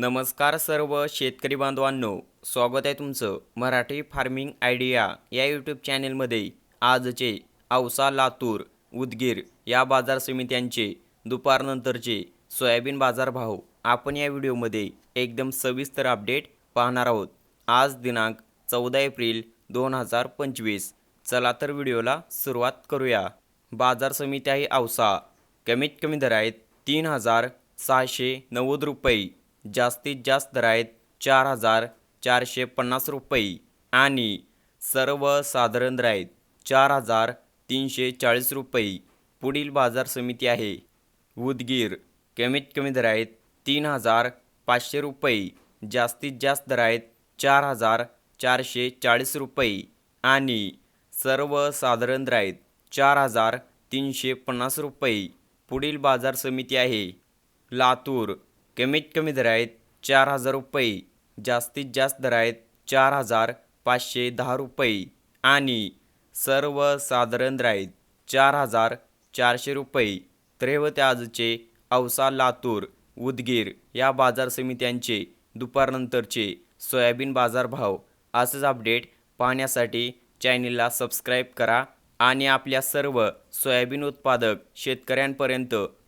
नमस्कार सर्व शेतकरी बांधवांनो स्वागत आहे तुमचं मराठी फार्मिंग आयडिया या यूट्यूब चॅनेलमध्ये. आजचे औसा लातूर उदगीर या बाजार समित्यांचे दुपारनंतरचे सोयाबीन बाजारभाव आपण या व्हिडिओमध्ये एकदम सविस्तर अपडेट पाहणार आहोत. आज दिनांक चौदा एप्रिल दोन हजार पंचवीस. चला तर व्हिडिओला सुरुवात करूया. बाजार समित्या ही औसा कमीत कमी दर आहेत तीन हजार सहाशे नव्वद रुपये. जास्तीत जास्त दर आहेत चार हजार चारशे पन्नास रुपये आणि सर्वसाधारण दर आहेत चार हजार तीनशे चाळीस रुपये पुढील बाजार समिती आहे. उदगीर कमीत कमी दर आहेत तीन हजार पाचशे रुपये जास्तीत जास्त दर आहेत चार हजार चारशे चाळीस रुपये आणि सर्वसाधारण दर आहेत चार हजार तीनशे पन्नास रुपये पुढील बाजार समिती आहे. लातूर कमीत कमी दर आहेत चार हजार रुपये जास्तीत जास्त दर आहेत चार हजार पाचशे दहा रुपये आणि सर्वसाधारण दर आहेत चार हजार चारशे रुपये. त्रेवते आजचे औसा लातूर उदगीर या बाजार समित्यांचे दुपारनंतरचे सोयाबीन बाजारभाव. असंच अपडेट पाहण्यासाठी चॅनेलला सबस्क्राईब करा आणि आपल्या सर्व सोयाबीन उत्पादक शेतकऱ्यांपर्यंत